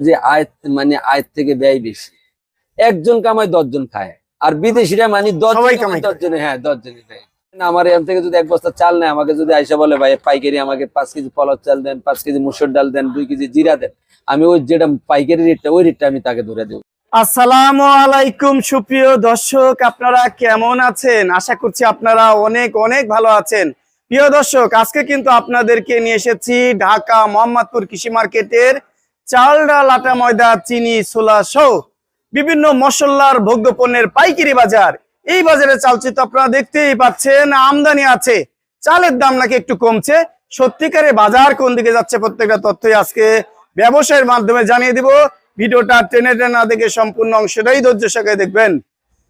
যে আয় মানে আয় থেকে ব্যয় বেশি। একজন কামায় দশজন খায় আর বিদেশিরা মানে। দশজনে হ্যাঁ দশজনে খায়। আমার এখান থেকে যদি এক বস্তা চাল নেয় আমাকে যদি আইসা বলে ভাই পাইকারি আমাকে পাঁচ কেজি পলার চাল দেন পাঁচ কেজি মুসুর ডাল দেন দুই কেজি জিরা দেন আমি ওই যেটা পাইকারি রেটটা ওই রেটটা আমি তাকে ধরে দেবো। আসসালামু আলাইকুম সুপ্রিয় দর্শক আপনারা কেমন আছেন? আশা করছি আপনারা অনেক অনেক ভালো আছেন। প্রিয় দর্শক আজকে কিন্তু আপনাদেরকে নিয়ে এসেছি ঢাকা মোহাম্মদপুর কৃষি মার্কেটের চাল ডাল আটা ময়দা, চিনি, ছোলা সহ বিভিন্ন মশলার ভোগ্য পণ্যের পাইকারি বাজার। এই বাজারে চালচিত্র আপনারা দেখতেই পাচ্ছেন, আমদানি আছে। চালের দাম নাকি একটু কমছে। সত্যিকারে বাজার কোন দিকে যাচ্ছে প্রত্যেকটা তথ্যই আজকে ব্যবসায়ের মাধ্যমে জানিয়ে দিব। ভিডিওটা টেনে টেনে না দেখে সম্পূর্ণ অংশটাই ধৈর্য সহকারে দেখবেন।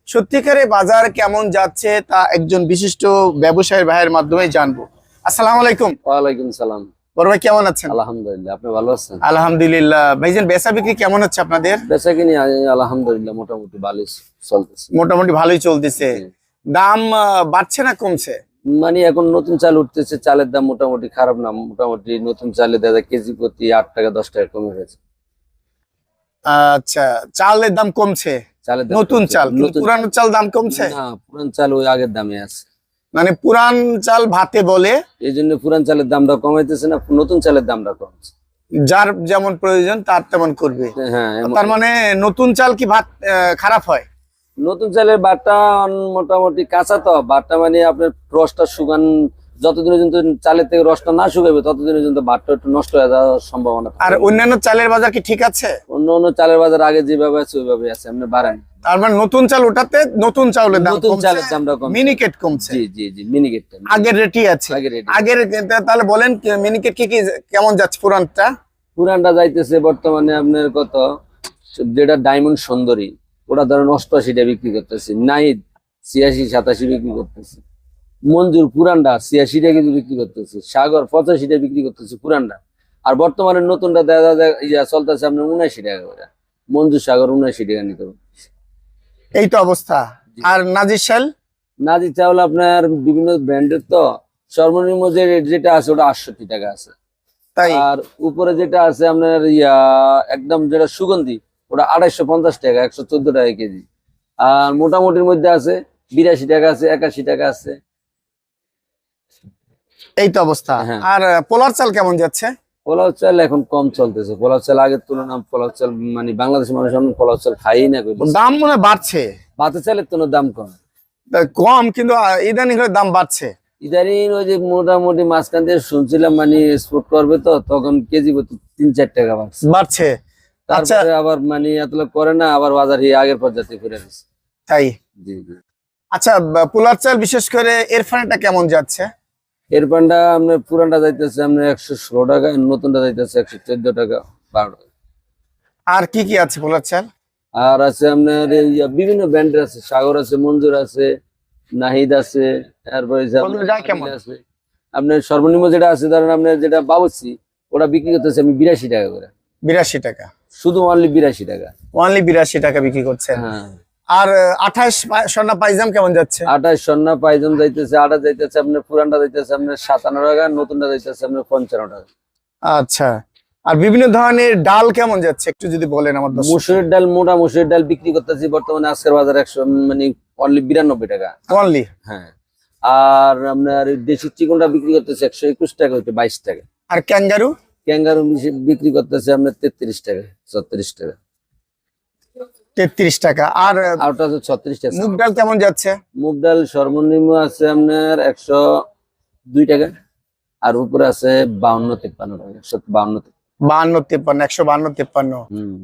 সত্যিকারে বাজার কেমন যাচ্ছে তা একজন বিশিষ্ট ব্যবসায়ীর ভাইয়ের মাধ্যমে জানব। আসসালামু আলাইকুম। ওয়ালাইকুম সালাম। বড় ভাই কেমন আছেন? আলহামদুলিল্লাহ আপনি ভালো আছেন? আলহামদুলিল্লাহ। ভাইজান বেচা বিক্রি কেমন হচ্ছে আপনাদের? বেচা কিনি আলহামদুলিল্লাহ মোটামুটি ভালোই চলতেছে। মোটামুটি ভালোই চলতেছে। দাম বাড়ছে না কমছে? মানে এখন নতুন চাল উঠতেছে চালের দাম মোটামুটি খারাপ না মোটামুটি নতুন চালের দাদা কেজি প্রতি আট টাকা দশ টাকা কমে গেছে। আচ্ছা চালের দাম কমছে? চালের নতুন চাল পুরানো চাল দাম কমছে? না পুরান চাল ওই আগের দামে আছে। মানে পুরান চাল ভাতে বলে। এই জন্য পুরান চালের দামটা কমাইতেছে না নতুন চালের দামটা কমছে যার যেমন প্রয়োজন তার তেমন করবে। হ্যাঁ তার মানে নতুন চাল কি ভাত খারাপ হয়? নতুন চালের বাটটা মোটামুটি কাঁচা তো বাটটা মানে আপনার রসটা শুকান যতদিন পর্যন্ত চালের থেকে রসটা না শুকাবে ততদিন পর্যন্ত বাটটা একটু নষ্ট হয়ে যাওয়ার সম্ভাবনা আর অন্যান্য চালের বাজার কি ঠিক আছে? অন্য অন্য চালের বাজার আগে যেভাবে আছে ওইভাবে আছে আপনি বাড়েন। তার মানে নতুন চাল ওঠাতে নতুন চাউলের দাম নতুন চালের দামটা কম মিনিকেট কমছে। জি জি জি মিনিকেটটা আগের রেটই আছে। আগের তাহলে বলেন মিনিকেট কি কি কেমন যাচ্ছে পুরানটা? পুরানটা যাইতেছে বর্তমানে আপনার কত? যেটা ডায়মন্ড সুন্দরী ওটা ধরেন অষ্টআশিটা বিক্রি করতেছে। নাইদ ছিয়াশি সাতাশি বিক্রি করতেছে। মঞ্জুর পুরানটা ছিয়াশিটা কিন্তু বিক্রি করতেছে। সাগর পঁচাশিটা বিক্রি করতেছে পুরানটা। আর বর্তমানে নতুনটা দেখা যায় চলতেছে আপনার উনাশি টাকা করে। মঞ্জুর সাগর উনাশি টাকা নিতে হবে। এই তো অবস্থা। আর নাজির শাল নাজি চাউল আপনার বিভিন্ন ব্র্যান্ডের তো সর্বনিম্ন যেটা আছে ওটা আটষট্টি টাকা আছে। তাই? আর উপরে যেটা আছে আপনার ইয়া একদম যেটা সুগন্ধি ওটা আড়াইশো পঞ্চাশ টাকা একশো চোদ্দ টাকা কেজি। আর মোটামুটির মধ্যে আছে বিরাশি টাকা আছে একাশি টাকা আছে। এই তো অবস্থা। হ্যাঁ। আর পোলার চাল কেমন যাচ্ছে? পোলাও চাল এখন কম চলতেছে। পোলাও চাল আগের তুলনায় পোলাও চাল মানে বাংলাদেশের মানুষ এখন পোলাও চাল খাই না দাম মনে বাড়ছে। ভাতের চালের তো দাম কম। কম কিন্তু ইদানিং দাম বাড়ছে। ইদানিং ওই যে মোটামুটি মাঝখান দিয়ে শুনছিলাম মানে এক্সপোর্ট করবে তো তখন কেজি প্রতি তিন চার টাকা বাড়ছে। বাড়ছে। আচ্ছা। তারপরে আবার মানে এতলা করে না আবার বাজার আগের পর্যায়ে ফিরে গেছে তাই? জি জি। আচ্ছা পোলার চাল বিশেষ করে এর এরফানেটা কেমন যাচ্ছে? এর পান্ডা আপনার পুরানটা যাইতেছে আপনার একশো ষোলো টাকা নতুনটা যাইতেছে একশো চোদ্দ টাকা বারো টাকা। আর কি কি আছে পোলার চাল? আর আছে আপনার বিভিন্ন ব্র্যান্ডের আছে সাগর আছে মঞ্জুর আছে নাহিদ আছে তারপরে আছে। আপনার সর্বনিম্ন যেটা আছে ধরেন আপনার যেটা বাবুসি ওটা বিক্রি করতেছে আমি বিরাশি টাকা করে। বিরাশি টাকা। শুধু অনলি বিরাশি টাকা। অনলি বিরাশি টাকা বিক্রি করছে হ্যাঁ। আর আঠাশ স্বর্ণা পাইজাম কেমন যাচ্ছে? আঠাশ সন্না পাইজন যাইতেছে আঠাশ যাইতেছে আপনার পুরানটা যাইতেছে আপনার সাতান্ন টাকা নতুনটা যাইতেছে আপনার পঞ্চান্ন টাকা। আচ্ছা। আর বিভিন্ন ধরনের ডাল কেমন যাচ্ছে? একটু যদি বলেন আমার মুসুরের ডাল মোটা মুসুরের ডাল বিক্রি করতেছি বর্তমানে আজকের বাজার একশো মানে অনলি বিরানব্বই টাকা। অনলি হ্যাঁ। আর আপনার দেশি চিকনটা বিক্রি করতেছে একশো একুশ টাকা হচ্ছে বাইশ টাকা। আর ক্যাঙ্গারু? ক্যাঙ্গারু বিক্রি করতেছে আপনার তেত্রিশ টাকা ছত্রিশ টাকা। তেত্রিশ টাকা। আর হচ্ছে ছত্রিশ টাকা। মুগ ডাল কেমন যাচ্ছে? মুগ ডাল সর্বনিম্ন আছে আপনার একশো দুই টাকা। আর উপরে আছে বাউন্ন তিপ্পান্ন টাকা একশো বাউন্ন বাহান্ন তেপ্পান্ন একশো বাহান্ন তেপ্পান্ন।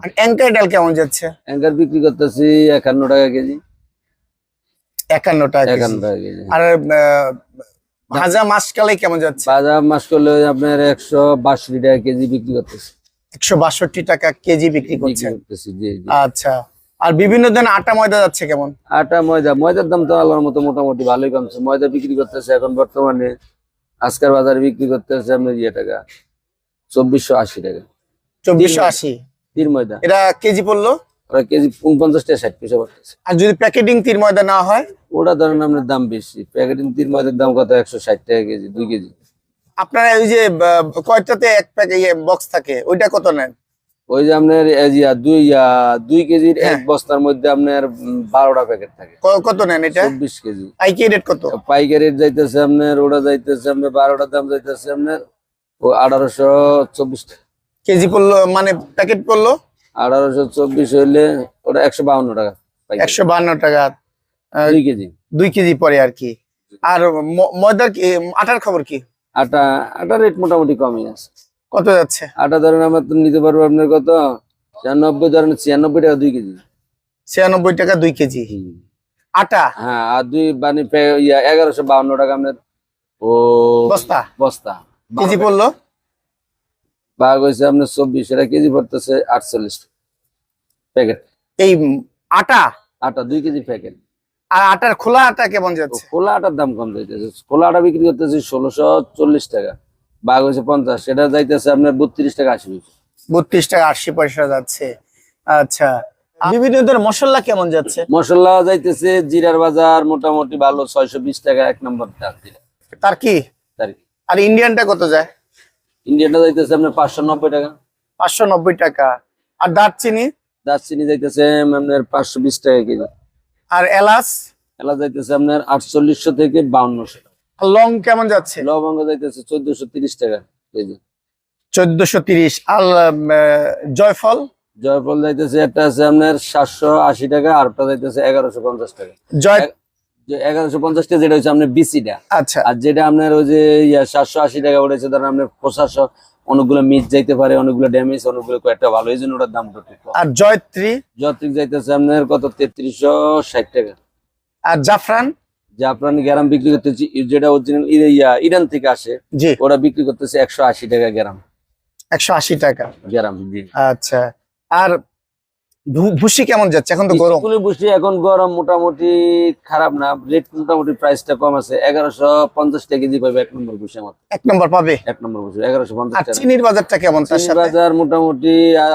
আর অ্যাঙ্কার ডাল কেমন যাচ্ছে? অ্যাঙ্কার বিক্রি করতেছি একান্ন টাকা কেজি। একান্ন টাকা একান্ন। টাকা কেজি। আর ভাজা মাছ কালাই কেমন যাচ্ছে? মাস করলে আপনার একশো বাষট্টি টাকা কেজি বিক্রি করতেছি। একশো বাষট্টি টাকা কেজি বিক্রি করছে আচ্ছা। আর বিভিন্ন ধরনের আটা ময়দা যাচ্ছে কেমন? আটা ময়দা। ময়দার দাম তো আল্লাহর মতো মোটামুটি ভালোই কমছে। ময়দা বিক্রি করতেছে এখন বর্তমানে আজকের বাজারে বিক্রি করতেছে আপনার ইয়ে টাকা চব্বিশশো আশি টাকা। চব্বিশশো আশি। তীর ময়দা। এটা কেজি পড়ল? ওরা কেজি ষাট পয়সা পড়তেছে। আর যদি প্যাকেটিং তীর ময়দা না হয়? ওটা ধরেন আপনার দাম বেশি। প্যাকেটিং তীর ময়দার দাম কত? একশো ষাট টাকা কেজি দুই কেজি। আপনারা ওই যে কয়টাতে এক প্যাকেট বক্স থাকে? ওইটা কত নেন? ওই যে আপনার দুই দুই কেজির এক হ্যাঁ। বস্তার মধ্যে আপনার বারোটা প্যাকেট থাকে। কত নেন এটা? চব্বিশ কেজি। আইকি রেট কত? পাইকারি রেট যাইতেছে আপনার ওটা যাইতেছে আপনার বারোটার দাম যাইতেছে আপনার ও আঠারোশো চব্বিশ কেজি পড়ল মানে প্যাকেট পড়ল? আঠারোশো চব্বিশ হইলে ওটা একশো বাউন্ন টাকা একশো বান্ন টাকা। দুই কেজি। দুই কেজি পরে আর কি। আর ময়দার কি আটার খবর কি? আটা আটা রেট মোটামুটি কমই আছে। কত যাচ্ছে? আটা ধরেন আমরা তো নিতে পারব আপনার কত? ছিয়ানব্বই ধরেন ছিয়ানব্বই টাকা দুই কেজি। ছিয়ানব্বই টাকা দুই কেজি। আটা? হ্যাঁ আর দুই মানে এগারোশো বাউন্ন টাকা আপনার ও বস্তা? বস্তা। কেজি পড়ল? বাঘ হয়েছে আপনার চব্বিশ এটা কেজি পড়তেছে আটচল্লিশ প্যাকেট। এই আটা? আটা দুই কেজি প্যাকেট। আর আটার খোলা আটা কেমন যাচ্ছে? খোলা আটার দাম কম যাইতেছে। খোলা আটা বিক্রি করতেছে ষোলোশো চল্লিশ টাকা। বাঘ হয়েছে পঞ্চাশ সেটা যাইতেছে আপনার বত্রিশ টাকা আশি পয়সা। বত্রিশ টাকা আশি পয়সা যাচ্ছে। আচ্ছা বিভিন্ন ধরনের মশলা কেমন যাচ্ছে? মশলা যাইতেছে জিরার বাজার মোটামুটি ভালো ছয়শো বিশ টাকা এক নম্বর তার কি? আর ইন্ডিয়ানটা কত যায়? ইন্ডিয়ানটা যাইতেছে আপনার পাঁচশো নব্বই টাকা। পাঁচশো নব্বই টাকা। আর দারচিনি? দারচিনি যাইতেছে আপনার পাঁচশো বিশ টাকা কেজি। আর এলাচ? এলা যাইতেছে আপনার আটচল্লিশশো থেকে বাউন্নশো। লং কেমন যাচ্ছে? লবঙ্গ যাইতেছে চোদ্দশো তিরিশ টাকা কেজি। চোদ্দশো তিরিশ। আর জয়ফল? জয়ফল যাইতেছে একটা আছে আপনার সাতশো আশি টাকা আর একটা যাইতেছে এগারোশো পঞ্চাশ টাকা। জয় এগারোশো পঞ্চাশ টাকা যেটা হচ্ছে আপনার বিসিটা। আচ্ছা। আর যেটা আপনার ওই যে সাতশো আশি টাকা উঠেছে ধরেন আপনার পঁচাশো অনেকগুলো মিস যাইতে পারে অনেকগুলো ড্যামেজ অনেকগুলো কয়েকটা ভালো এই জন্য ওটার দাম আর জয়ত্রী? যত্রিক যাইতেছে আপনার কত? তেত্রিশশো ষাট টাকা। আর জাফরান? যে আপনার গ্রাম বিক্রি করতেছি যেটা অরিজিনাল ইয়া ইরান থেকে আসে ওরা বিক্রি করতেছে একশো আশি টাকা গ্রাম একশো আশি টাকা। গ্রাম জি। আচ্ছা। আর ভুসি কেমন যাচ্ছে? এখন তো গরম। বসে এখন গরম মোটামুটি খারাপ না রেট মোটামুটি প্রাইসটা কম আছে। এগারোশো পঞ্চাশ টাকা কেজি পাবে এক নম্বর বসে আমার। এক নম্বর পাবে? এক নম্বর বসে এগারোশো পঞ্চাশ চিনির বাজারটা কেমন তার চিনি বাজার মোটামুটি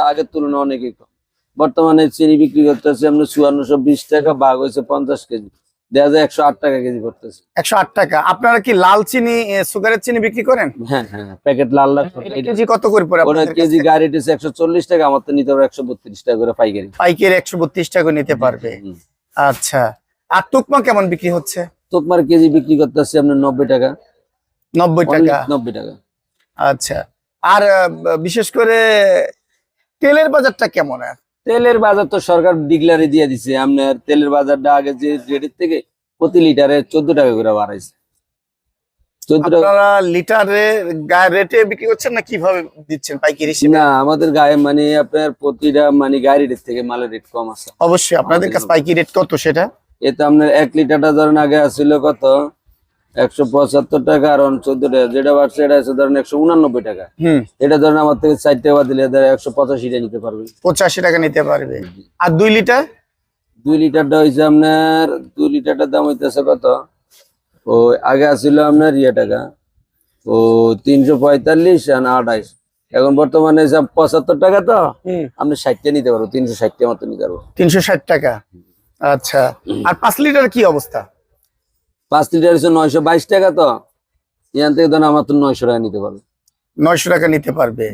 আগের তুলনায় অনেকই কম। বর্তমানে চিনি বিক্রি করতেছে আমরা চুয়ান্নশো বিশ টাকা বাঘ হয়েছে পঞ্চাশ কেজি। দেখা যায় একশো আট টাকা কেজি করতেছে। একশো আট টাকা। আপনারা কি লাল চিনি সুগারের চিনি বিক্রি করেন? হ্যাঁ হ্যাঁ প্যাকেট লাল লাল কেজি কত করে পড়ে কেজি গাড়ি একশো চল্লিশ টাকা আমার তো নিতে হবে একশো বত্রিশ টাকা করে পাইকারি। পাইকারি একশো বত্রিশ টাকা নিতে পারবে। আচ্ছা আর তুকমা কেমন বিক্রি হচ্ছে? তোকমার কেজি বিক্রি করতেছে আপনার নব্বই টাকা। নব্বই টাকা। নব্বই টাকা। আচ্ছা আর বিশেষ করে তেলের বাজারটা কেমন? আর তেলের বাজার তো সরকার ডিক্লারে দিয়ে দিছে। আপনার তেলের বাজারটা আগে যে রেটের থেকে প্রতি লিটারে চোদ্দ টাকা করে বাড়াইছে। আপনারা লিটারে রেটে বিক্রি করছেন না কীভাবে দিচ্ছেন পাইকারি হিসেবে? না আমাদের গায়ে মানে আপনার প্রতিটা মানে গাড়ি রেট থেকে মালের রেট কম আছে। অবশ্যই আপনাদের কাছে পাইকারি রেট কত সেটা? এতে আপনার এক লিটারটা ধরেন আগে আসছিল কত? একশো পঁচাত্তর টাকা আর চোদ্দ টাকা। যেটা বাড়ছে এটা আছে ধরেন একশো উনানব্বই টাকা। হুম। এটা ধরেন আমার থেকে চার টাকা দিলে একশো পঁচাশিটা নিতে পারবে। পঁচাশি টাকা নিতে পারবে। আর দুই লিটার? দুই লিটারটা হয়েছে আপনার দুই লিটারটার দাম হইতেছে কত? ও আগে আসছিল আপনার ইয়ে টাকা। ও তিনশো পঁয়তাল্লিশ আর আঠাইশ এখন বর্তমানে পঁচাত্তর টাকা তো। আপনি ষাটটা নিতে পারব তিনশো ষাটটা মতো নিতে পারব। তিনশো ষাট টাকা। আচ্ছা। আর পাঁচ লিটার কি অবস্থা? পাঁচ লিটার হচ্ছে নয়শো বাইশ টাকা তো। এখান থেকে ধরেন আমার তো নয়শো টাকা নিতে পারবে। নয়শো টাকা নিতে পারবে।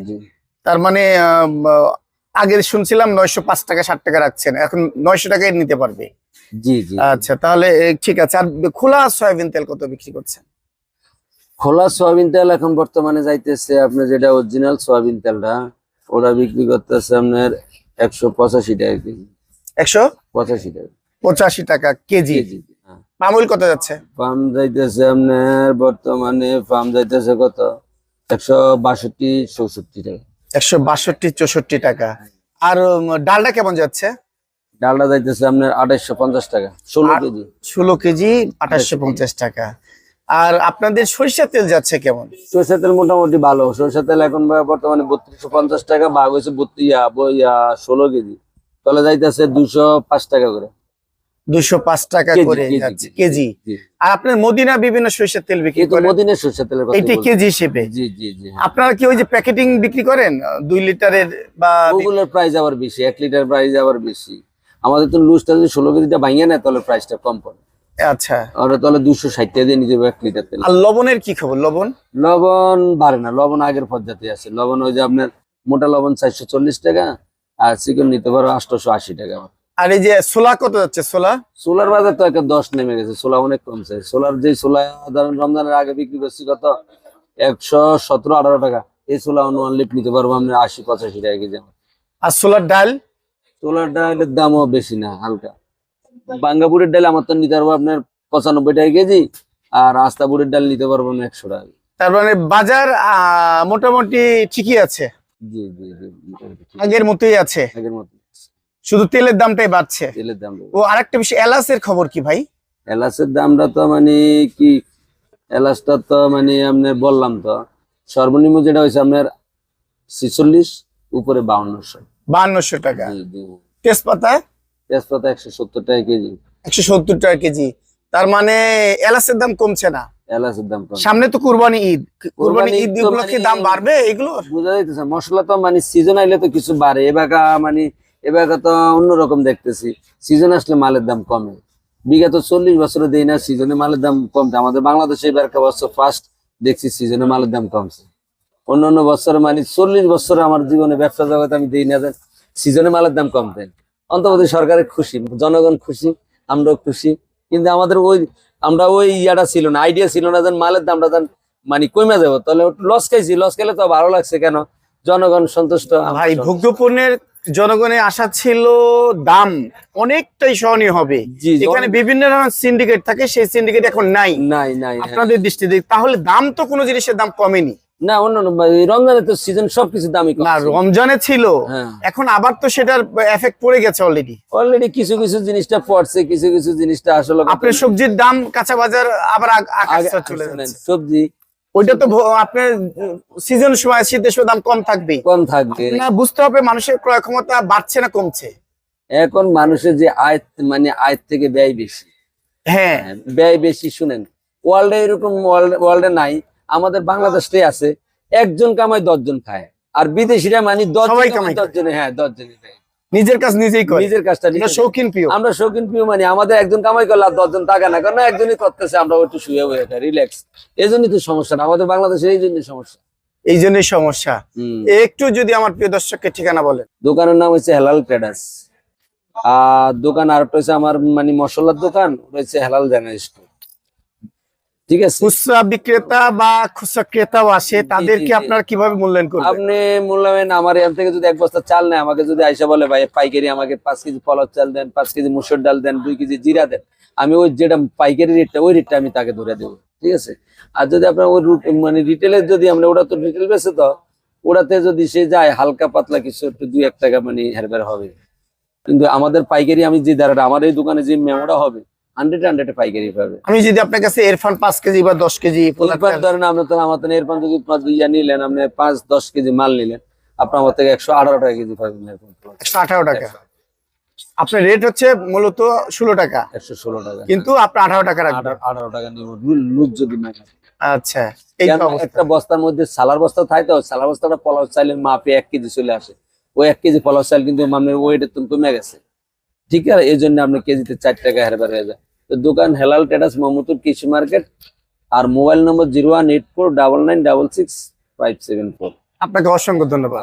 তার মানে আগে শুনছিলাম নয়শো পাঁচ টাকা ষাট টাকা রাখছেন এখন নয়শো টাকায় নিতে পারবে। জি জি। আচ্ছা তাহলে ঠিক আছে। আর খোলা সয়াবিন তেল কত বিক্রি করছেন? খোলা সয়াবিন তেল এখন বর্তমানে যাইতেছে আপনার যেটা অরিজিনাল সয়াবিন তেলটা ওরা বিক্রি করতেছে আপনার একশো পঁচাশি টাকা কেজি। একশো পঁচাশি টাকা। পঁচাশি টাকা কেজি। মামুল কত যাচ্ছে? পাম যাইতেছে আপনার বর্তমানে পাম যাইতেছে কত? একশো বাষট্টি চৌষট্টি টাকা। একশো বাষট্টি চৌষট্টি টাকা। আর ডালটা কেমন যাচ্ছে? ডালটা যাইতেছে আপনার আঠাইশশো পঞ্চাশ টাকা ষোলো কেজি। ষোলো কেজি আঠাশশো পঞ্চাশ টাকা। আর আপনাদের সরিষা তেল যাচ্ছে কেমন? সরষে তেল মোটামুটি ভালো। সরষে তেল এখন বর্তমানে বত্রিশশো পঞ্চাশ টাকা ভাগ হয়েছে ষোলো কেজি। তাহলে যাইতেছে দুশো পাঁচ টাকা করে। দুশো পাঁচ টাকা করে কেজি। আর আপনার মদিনা বিভিন্ন সরিষার তেল বিক্রি। কেজি হিসেবে। হ্যাঁ। আপনারা কি ওই যে প্যাকেটিং বিক্রি করেন? দুই লিটারের বা ওগুলোর প্রাইস আবার বেশি এক লিটার প্রাইস আবার বেশি। আমাদের তো লুজটা যদি ষোলো কেজিটা ভাঙিয়ে নেয় তাহলে প্রাইসটা কম পড়ে। আচ্ছা। আর তাহলে দুশো ষাট টাকা দিয়ে নিতে এক লিটার তেল। আর লবণের কি খবর? লবণ? লবণ বাড়ে না লবণ আগের পর্যাতে আছে। লবণ ওই যে আপনার মোটা লবণ চারশো চল্লিশ টাকা আর চিকেন নিতে পারো আটশোশো আশি টাকা। আর এই যে সোলা কত যাচ্ছে? সোলা? সোলার বাজার তো একটা দশ নেমে গেছে সোলা অনেক কমছে সোলার যে সোলা ধরেন রমজানের আগে বিক্রি করছি কত? একশো সতেরো আঠারো টাকা। এই সোলা অন্য লিপ নিতে পারব আমরা আশি পঁচাশি টাকা কেজি আর সোলার ডাল? সোলার ডালের দামও বেশি না হালকা। বাঙ্গাপুরের ডাল আমার তো নিতে পারব আপনার পঁচানব্বই টাকা কেজি আর আস্তাপুরের ডাল নিতে পারব আমি একশো টাকা তার মানে বাজার মোটামুটি ঠিকই আছে। জি জি জি আগের মতোই আছে। আগের মতো শুধু তেলের দামটাই বাড়ছে। তেলের দাম ও আরেকটা বিষয় এলাচের খবর কি ভাই? এলাচের দামটা তো মানে কি এলাচটা তো মানে আপনার বললাম তো সর্বনিম্ন যেটা হয়েছে আপনার ছিচল্লিশ উপরে বাউন্নশো। বাহান্নশো টাকা। তেজপাতা? তেজপাতা একশো সত্তর টাকা কেজি। একশো সত্তর টাকা কেজি। তার মানে এলাচের দাম কমছে না? এলাচের দাম কম সামনে তো কুরবানি ঈদ। কুরবানি ঈদ কি মানে- দাম বাড়বে এগুলো বোঝা যাইতেছে মশলা তো মানে সিজন আইলে তো কিছু বাড়ে। এবাকা মানে এবাকা তো অন্যরকম দেখতেছি। সিজন আসলে মালের দাম কমে। বিগত চল্লিশ বছরে দেই না সিজনে মালের দাম কমছে। আমাদের বাংলাদেশে এবার বছর ফার্স্ট দেখছি সিজনে মালের দাম কমছে। অন্য অন্য বছরে মানে চল্লিশ বছরে আমার জীবনে ব্যবসা জগতে আমি দেই না সিজনে মালের দাম কমতে অন্তত সরকারের খুশি জনগণ খুশি আমরাও খুশি। কিন্তু আমাদের ওই আমরা ওই ইয়াটা ছিল না আইডিয়া ছিল না যেন মালের দামটা যেন মানে কমে যাব। তাহলে লস খাইছি লস খেলে তো ভালো লাগছে কেন? জনগণ সন্তুষ্ট ভাই সন্তুষ্ট। জনগণের আশা ছিল দাম অনেকটাই সহনীয় হবে। এখানে বিভিন্ন ধরনের সিন্ডিকেট থাকে সেই সিন্ডিকেট এখন নাই। নাই নাই হ্যাঁ। আপনাদের দৃষ্টিতে তাহলে দাম তো কোনো জিনিসের দাম কমেনি। না অন্য অন্য এই রমজানে তো সিজন সবকিছু দামই না রমজানে ছিল। হ্যাঁ। এখন আবার তো সেটার এফেক্ট পড়ে গেছে অলরেডি অলরেডি কিছু কিছু জিনিসটা পড়ছে কিছু কিছু জিনিসটা আসলে আপনার সবজির দাম কাঁচা বাজার আবার চলে সবজি ওইটা তো আপনার সিজন সময় শীতের সময় দাম কম থাকবে কম থাকবে। না বুঝতে হবে মানুষের ক্রয় ক্ষমতা বাড়ছে না কমছে? এখন মানুষের যে আয় মানে আয় থেকে ব্যয় বেশি। হ্যাঁ। হ্যাঁ, ব্যয় বেশি শুনেন। ওয়ার্ল্ডে এরকম ওয়ার্ল্ডে নাই আমাদের বাংলাদেশে আছে। একজন কামায় দশজন খায় আর বিদেশিরা মানে দশ সবাই কামাই খায়। দশজনে হ্যাঁ দশজনে খায়। নিজের কাজ নিজেই করে। নিজের কাজটা নিজে শৌখিন প্রিয়। আমরা শৌখিন প্রিয় মানে আমাদের একজন কামাই করলে আর দশজন টাকা না কারণ একজনই করতেছে আমরা একটু শুয়ে বয়ে রিল্যাক্স এই জন্যই তো সমস্যা না আমাদের বাংলাদেশে এই জন্যই সমস্যা। এই জন্যই সমস্যা। একটু যদি আমার প্রিয় দর্শককে ঠিকানা বলেন। দোকানের নাম হচ্ছে হেলাল ট্রেডার্স। আর দোকান আর হচ্ছে আমার মানে মশলার দোকান হচ্ছে হেলাল জেনারেল স্টোর। ঠিক আছে? খুচরা বিক্রেতা বা খুচরা ক্রেতাও আসে তাদেরকে। আপনারা কীভাবে মূল্যায়ন করবেন? আপনি মূল্যায়ন আমার এখান থেকে যদি এক বস্তা চাল নেয় আমাকে যদি আইসা বলে ভাই পাইকারি আমাকে পাঁচ কেজি পলার চাল দেন পাঁচ কেজি মুসুর ডাল দেন দুই কেজি জিরা দেন আমি ওই যেটা পাইকারি রেটটা ওই রেটটা আমি তাকে ধরে দেবো ঠিক আছে? আর যদি আপনার ওই রুট- মানে রিটেলের যদি আমরা ওটা তো রিটেল বেছে তো ওটাতে যদি সে যায় হালকা পাতলা কিছু একটু দুই এক টাকা মানে হেরবের হবে। কিন্তু আমাদের পাইকারি আমি যে দাঁড়াটা আমার এই দোকানে যে মেমোটা হবে হান্ড্রেড হান্ড্রেড পাইকারি পাবে। আমি যদি আপনার কাছে এরফান পাঁচ কেজি বা দশ কেজি এরপর ধরেন আপনি তো আমার তো যদি ইয়া নিলেন আপনি পাঁচ দশ কেজি মাল নিলেন আপনার আমার থেকে একশো আঠারো টাকা কেজি পাবেন একশো আঠারো টাকা। আপনার রেট হচ্ছে মূলত ষোলো টাকা। একশো ষোলো টাকা। কিন্তু আপনি আঠারো টাকা আঠারো টাকা নিব লুজ যদি না আচ্ছা তো। একটা বস্তার মধ্যে সালার বস্তা থাকে তো সালার বস্তাটা পলাও চাইলের মাপে এক কেজি চলে আসে। ওই এক কেজি পলাও চাইল কিন্তু আপনার ওয়েটের তুমি কমে গেছে। ঠিক আছে? এই জন্য আপনি কেজিতে চার টাকা হেরবার হয়ে যায়। তো দোকান হেলাল টেটাস মোহাম্মদপুর কৃষি মার্কেট আর mobile number zero one eight four double nine double six five seven four. আপনাকে অসংখ্য ধন্যবাদ।